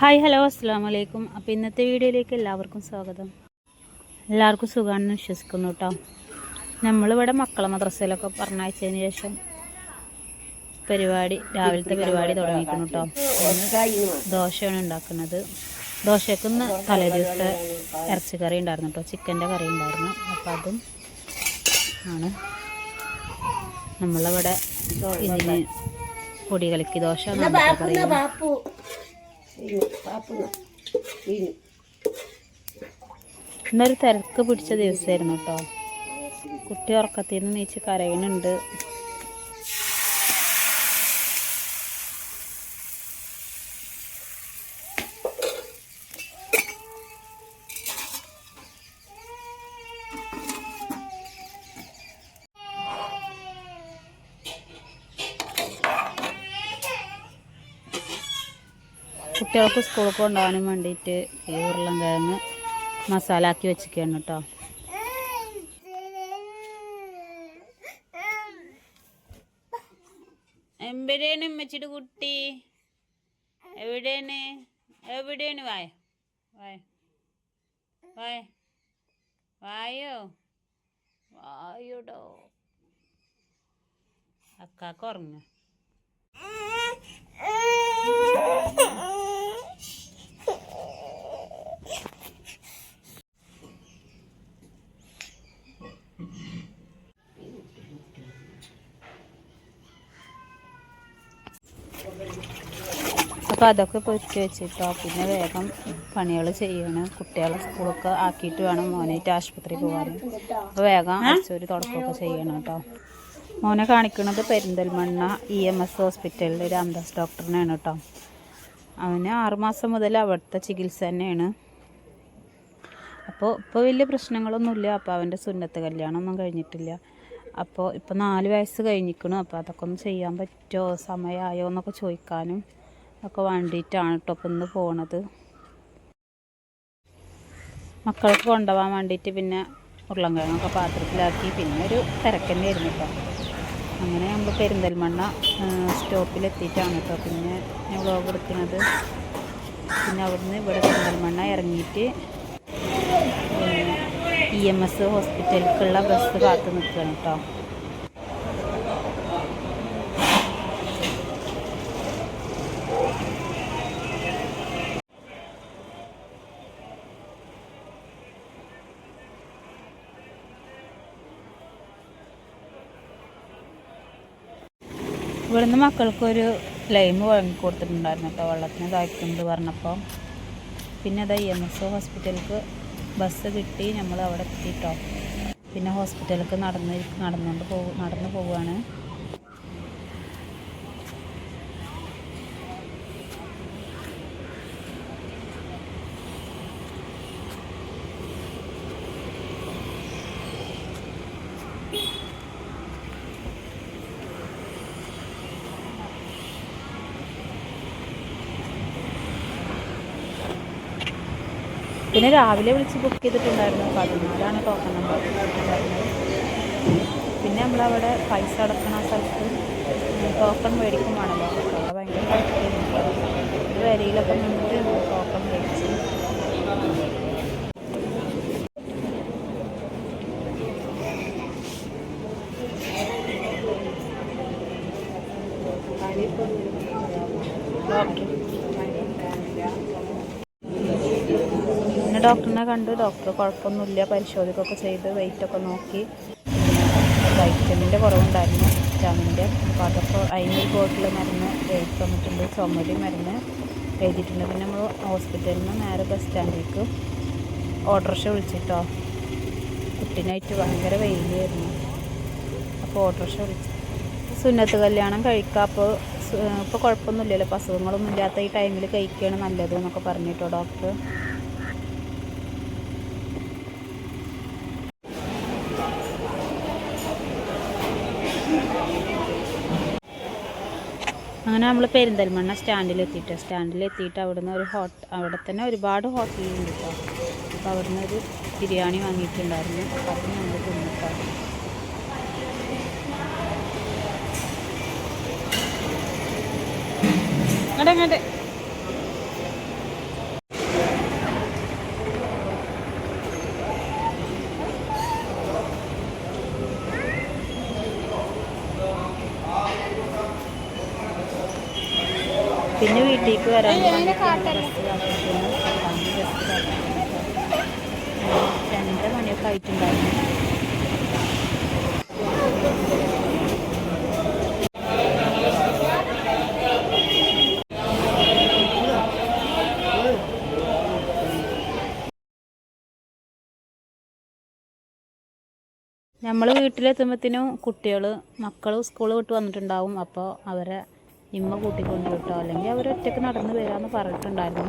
Hi hello അസ്സാം വലൈക്കും അപ്പോൾ ഇന്നത്തെ വീഡിയോയിലേക്ക് എല്ലാവർക്കും സ്വാഗതം. എല്ലാവർക്കും സുഖമാണെന്ന് വിശ്വസിക്കുന്നു കേട്ടോ നമ്മളിവിടെ മക്കളെ മദ്രസയിലൊക്കെ പറഞ്ഞയച്ചതിന് ശേഷം പരിപാടി രാവിലത്തെ പരിപാടി തുടങ്ങിക്കുന്നു കേട്ടോ ദോശയാണ് ഉണ്ടാക്കുന്നത്. ദോശയ്ക്ക് ഇന്ന് തലേ ദിവസത്തെ ഇറച്ചിക്കറി ഉണ്ടായിരുന്നു കേട്ടോ ചിക്കന്റെ കറി ഉണ്ടായിരുന്നു. അപ്പോൾ അതും ആണ്. നമ്മളിവിടെ ഇതിന് പൊടി കലക്കി ദോശ ഇന്നൊരു തിരക്ക് പിടിച്ച ദിവസമായിരുന്നു കേട്ടോ. കുട്ടി ഉറക്കത്തിൽ നിന്ന് നീച്ച് കരയുന്നുണ്ട്. കുട്ടികൾക്ക് സ്കൂളിൽ കൊണ്ടുപോകാനും വേണ്ടിയിട്ട് ഈ ഉരുളൻകിഴങ്ങ് മസാല ആക്കി വെച്ചിരിക്കുകയാണ് കേട്ടോ. എവിടെയാണ് ഉമ്മച്ചിട്ട് കുട്ടി? എവിടെയാണ്? എവിടെയാണ്? വായ. വായ. വായ. വായോ? വായോടോ. അക്കാക്ക് ഉറങ്ങ. അപ്പോൾ അതൊക്കെ പൊരിച്ച് വെച്ചിട്ടോ. പിന്നെ വേഗം പണികൾ ചെയ്യണം. കുട്ടികളെ സ്കൂളൊക്കെ ആക്കിയിട്ട് വേണം മോനായിട്ട് ആശുപത്രി പോകാൻ അപ്പോൾ വേഗം ഒരു തുടക്കമൊക്കെ ചെയ്യണം കേട്ടോ. മോനെ കാണിക്കുന്നത് പെരിന്തൽമണ്ണ ഇ എം എസ് ഹോസ്പിറ്റലിൽ രാംദാസ് ഡോക്ടറിനാണ് കേട്ടോ. അവന് ആറുമാസം മുതൽ അവിടുത്തെ ചികിത്സ തന്നെയാണ്. അപ്പോൾ ഇപ്പോൾ വലിയ പ്രശ്നങ്ങളൊന്നുമില്ല. അപ്പോൾ അവന്റെ സുന്നത്ത് കല്യാണമൊന്നും കഴിഞ്ഞിട്ടില്ല. അപ്പോൾ ഇപ്പോൾ നാല് വയസ്സ് കഴിഞ്ഞിരിക്കണു. അപ്പോൾ അതൊക്കെ ഒന്ന് ചെയ്യാൻ പറ്റുമോ? സമയമായോ എന്നൊക്കെ ചോദിക്കാനും ഒക്കെ വേണ്ടിയിട്ടാണ് കേട്ടോ ഇപ്പം ഇന്ന് പോണത്. മക്കൾക്ക് കൊണ്ടുപോകാൻ വേണ്ടിയിട്ട് പിന്നെ ഉരുളൻകിഴങ്ങൊക്കെ പാത്രത്തിലാക്കി പിന്നെ ഒരു തിരക്കന്നെ ആയിരുന്നു കേട്ടോ അങ്ങനെ നമ്മൾ പെരിന്തൽമണ്ണ സ്റ്റോപ്പിലെത്തിയിട്ടാണ് കേട്ടോ പിന്നെ ഞാൻ വ്ളോഗ് എടുക്കുന്നത്. പിന്നെ അവിടുന്ന് ഇവിടെ പെരിന്തൽമണ്ണ ഇറങ്ങിയിട്ട് ഇ എം എസ് ഹോസ്പിറ്റലിലേക്കുള്ള ബസ് കാത്തു നിൽക്കുകയാണ് കേട്ടോ ഇവിടുന്ന് മക്കൾക്കൊരു ലൈം വാങ്ങി കൊടുത്തിട്ടുണ്ടായിരുന്നു കേട്ടോ. വെള്ളത്തിന് ഇതാക്കുന്നത് പറഞ്ഞപ്പോൾ പിന്നെ അത് എം എസ് ഒ ഹോസ്പിറ്റലിലേക്ക് ബസ് കിട്ടി. നമ്മൾ അവിടെ എത്തിയിട്ടോ പിന്നെ ഹോസ്പിറ്റലിലേക്ക് നടന്ന് നടന്നുകൊണ്ട് പോകും നടന്നു പോവുകയാണ് പിന്നെ രാവിലെ വിളിച്ച് ബുക്ക് ചെയ്തിട്ടുണ്ടായിരുന്നു. പതിനാലാണ് ടോക്കൺ നമ്പർ പിന്നെ നമ്മളവിടെ പൈസ അടക്കണ സ്ഥലത്ത് ടോക്കൺ അപ്പോൾ അവിടെ ഭയങ്കര. ഒരു വരയിലൊക്കെ നിന്നിട്ട് ടോക്കൺ മേടിച്ച്. ഡോക്ടർ പിന്നെ ഡോക്ടറിനെ കണ്ടു. ഡോക്ടർ കുഴപ്പമൊന്നുമില്ല. പരിശോധിക്കുകയൊക്കെ ചെയ്ത് വെയിറ്റൊക്കെ നോക്കി. വൈറ്റമിന്റെ കുറവുണ്ടായിരുന്നു. വിറ്റാമിന്റെ അപ്പോൾ അതൊക്കെ അതിനൊരു ബോട്ടിൽ മരുന്ന് എഴുതി തന്നിട്ടുണ്ട്. ചുമരി മരുന്ന് എഴുതിയിട്ടുണ്ട്. പിന്നെ നമ്മൾ ഹോസ്പിറ്റലിൽ നിന്ന് നേരെ ബസ് സ്റ്റാൻഡിലേക്ക് ഓട്ടോറിക്ഷ വിളിച്ചിട്ടോ. കുട്ടീനായിട്ട് ഭയങ്കര വെയിലായിരുന്നു. അപ്പോൾ ഓട്ടോറിക്ഷ വിളിച്ചു. സുന്നത്ത് കല്യാണം കഴിക്കാം. അപ്പോൾ ഇപ്പോൾ കുഴപ്പമൊന്നുമില്ലല്ലോ. അപ്പോൾ അസുഖങ്ങളൊന്നും ഇല്ലാത്ത ഈ ടൈമിൽ കഴിക്കുകയാണ് നല്ലത് എന്നൊക്കെ പറഞ്ഞിട്ടോ ഡോക്ടർ. അങ്ങനെ നമ്മൾ പെരിന്തൽമണ്ണ സ്റ്റാൻഡിലെത്തിയിട്ട് സ്റ്റാൻഡിലെത്തിയിട്ട് സ്റ്റാൻഡിൽ നിന്ന് ഒരു ഹോട്ട അവിടെ തന്നെ ഒരുപാട് ഹോട്ടലുണ്ട് കേട്ടോ അപ്പോൾ അവിടുന്ന് ഒരു ബിരിയാണി വാങ്ങിയിട്ടുണ്ടായിരുന്നു. അപ്പോൾ അത് നമ്മൾ തിന്നിട്ടോ. അങ്ങോട്ടെ അങ്ങോട്ട് പിന്നെ വീട്ടിലേക്ക് വരാൻ രണ്ടര മണിയൊക്കെ ആയിട്ടുണ്ടായിരുന്നു. നമ്മൾ വീട്ടിലെത്തുമ്പോഴത്തേനും കുട്ടികൾ മക്കൾ സ്കൂൾ വിട്ട് വന്നിട്ടുണ്ടാവും. അപ്പോൾ അവരെ ഇമ്മ കൂട്ടിക്കൊണ്ട് വിട്ടോ. അല്ലെങ്കിൽ അവർ ഒറ്റയ്ക്ക് നടന്ന് വരാമെന്ന് പറഞ്ഞിട്ടുണ്ടായിരുന്നു.